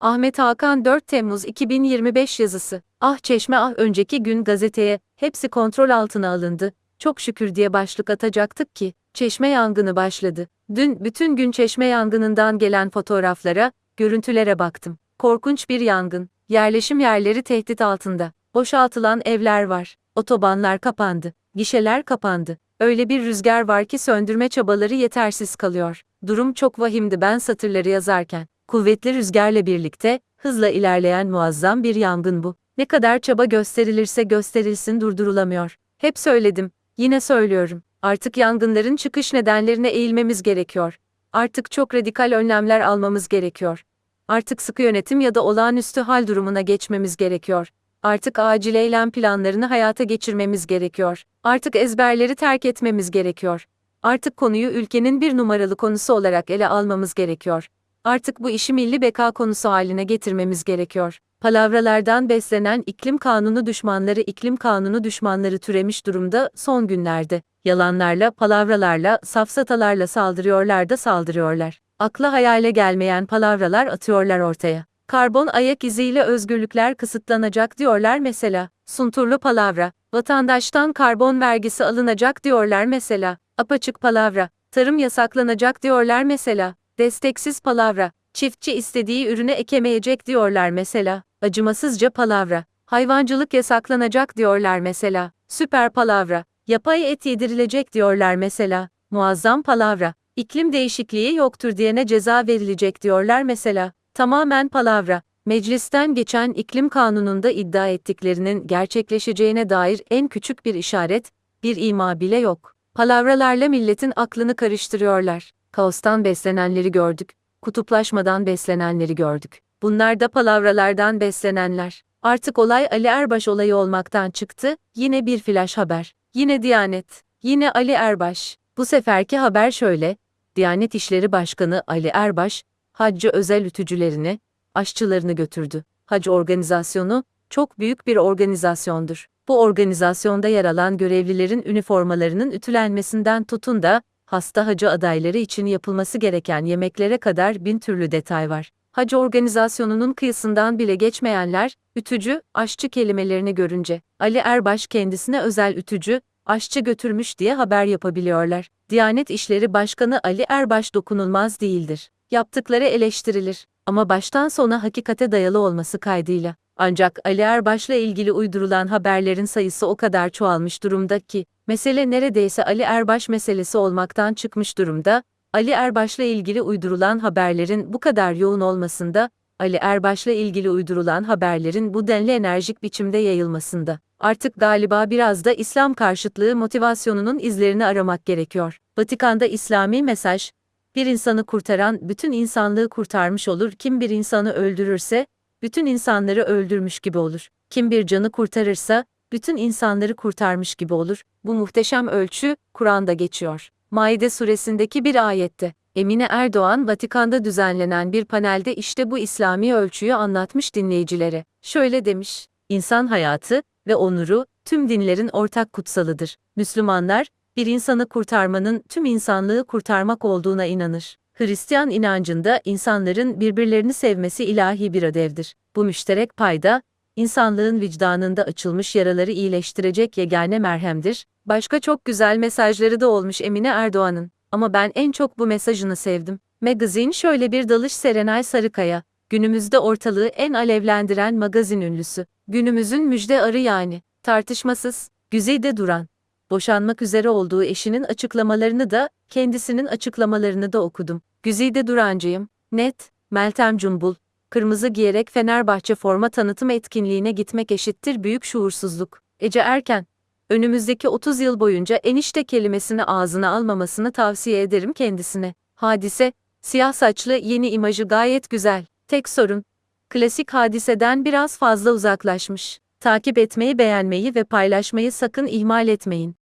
Ahmet Hakan 4 Temmuz 2025 yazısı. Ah Çeşme ah önceki gün gazeteye, hepsi kontrol altına alındı. Çok şükür diye başlık atacaktık ki, Çeşme yangını başladı. Dün bütün gün Çeşme yangınından gelen fotoğraflara, görüntülere baktım. Korkunç bir yangın. Yerleşim yerleri tehdit altında. Boşaltılan evler var. Otobanlar kapandı. Gişeler kapandı. Öyle bir rüzgar var ki söndürme çabaları yetersiz kalıyor. Durum çok vahimdi ben satırları yazarken. Kuvvetli rüzgarla birlikte, hızla ilerleyen muazzam bir yangın bu. Ne kadar çaba gösterilirse gösterilsin durdurulamıyor. Hep söyledim, yine söylüyorum. Artık yangınların çıkış nedenlerine eğilmemiz gerekiyor. Artık çok radikal önlemler almamız gerekiyor. Artık sıkı yönetim ya da olağanüstü hal durumuna geçmemiz gerekiyor. Artık acil eylem planlarını hayata geçirmemiz gerekiyor. Artık ezberleri terk etmemiz gerekiyor. Artık konuyu ülkenin bir numaralı konusu olarak ele almamız gerekiyor. Artık bu işi milli beka konusu haline getirmemiz gerekiyor. Palavralardan beslenen iklim kanunu düşmanları iklim kanunu düşmanları türemiş durumda son günlerde. Yalanlarla, palavralarla, safsatalarla saldırıyorlar da saldırıyorlar. Akla hayale gelmeyen palavralar atıyorlar ortaya. Karbon ayak iziyle özgürlükler kısıtlanacak diyorlar mesela. Sunturlu palavra. Vatandaştan karbon vergisi alınacak diyorlar mesela. Apaçık palavra. Tarım yasaklanacak diyorlar mesela. Desteksiz palavra. Çiftçi istediği ürüne ekemeyecek diyorlar mesela. Acımasızca palavra. Hayvancılık yasaklanacak diyorlar mesela. Süper palavra. Yapay et yedirilecek diyorlar mesela. Muazzam palavra. İklim değişikliği yoktur diyene ceza verilecek diyorlar mesela. Tamamen palavra. Meclisten geçen iklim kanununda iddia ettiklerinin gerçekleşeceğine dair en küçük bir işaret, bir ima bile yok. Palavralarla milletin aklını karıştırıyorlar. Kaostan beslenenleri gördük, kutuplaşmadan beslenenleri gördük. Bunlar da palavralardan beslenenler. Artık olay Ali Erbaş olayı olmaktan çıktı, yine bir flash haber. Yine Diyanet. Yine Ali Erbaş. Bu seferki haber şöyle, Diyanet İşleri Başkanı Ali Erbaş, haccı özel ütücülerini, aşçılarını götürdü. Hac organizasyonu, çok büyük bir organizasyondur. Bu organizasyonda yer alan görevlilerin üniformalarının ütülenmesinden tutun da, hasta hacı adayları için yapılması gereken yemeklere kadar bin türlü detay var. Hac organizasyonunun kıyısından bile geçmeyenler, ütücü, aşçı kelimelerini görünce, Ali Erbaş kendisine özel ütücü, aşçı götürmüş diye haber yapabiliyorlar. Diyanet İşleri Başkanı Ali Erbaş dokunulmaz değildir. Yaptıkları eleştirilir ama baştan sona hakikate dayalı olması kaydıyla. Ancak Ali Erbaş'la ilgili uydurulan haberlerin sayısı o kadar çoğalmış durumda ki, mesele neredeyse Ali Erbaş meselesi olmaktan çıkmış durumda, Ali Erbaş'la ilgili uydurulan haberlerin bu kadar yoğun olmasında, Ali Erbaş'la ilgili uydurulan haberlerin bu denli enerjik biçimde yayılmasında, artık galiba biraz da İslam karşıtlığı motivasyonunun izlerini aramak gerekiyor. Vatikan'da İslami mesaj, bir insanı kurtaran bütün insanlığı kurtarmış olur. Kim bir insanı öldürürse, bütün insanları öldürmüş gibi olur. Kim bir canı kurtarırsa, bütün insanları kurtarmış gibi olur. Bu muhteşem ölçü, Kur'an'da geçiyor. Maide suresindeki bir ayette, Emine Erdoğan, Vatikan'da düzenlenen bir panelde işte bu İslami ölçüyü anlatmış dinleyicilere. Şöyle demiş, İnsan hayatı ve onuru, tüm dinlerin ortak kutsalıdır. Müslümanlar, bir insanı kurtarmanın tüm insanlığı kurtarmak olduğuna inanır. Hristiyan inancında insanların birbirlerini sevmesi ilahi bir ödevdir. Bu müşterek payda, insanlığın vicdanında açılmış yaraları iyileştirecek yegane merhemdir. Başka çok güzel mesajları da olmuş Emine Erdoğan'ın. Ama ben en çok bu mesajını sevdim. Magazin şöyle bir dalış Serenay Sarıkaya. Günümüzde ortalığı en alevlendiren magazin ünlüsü. Günümüzün müjde arı yani. Tartışmasız, güzide duran, boşanmak üzere olduğu eşinin açıklamalarını da, kendisinin açıklamalarını da okudum. Güzide Durancıyım, net, Meltem Cumbul, kırmızı giyerek Fenerbahçe forma tanıtım etkinliğine gitmek eşittir büyük şuursuzluk. Ece Erken, önümüzdeki 30 yıl boyunca enişte kelimesini ağzına almamasını tavsiye ederim kendisine. Hadise, siyah saçlı yeni imajı gayet güzel. Tek sorun, klasik hadiseden biraz fazla uzaklaşmış. Takip etmeyi, beğenmeyi ve paylaşmayı sakın ihmal etmeyin.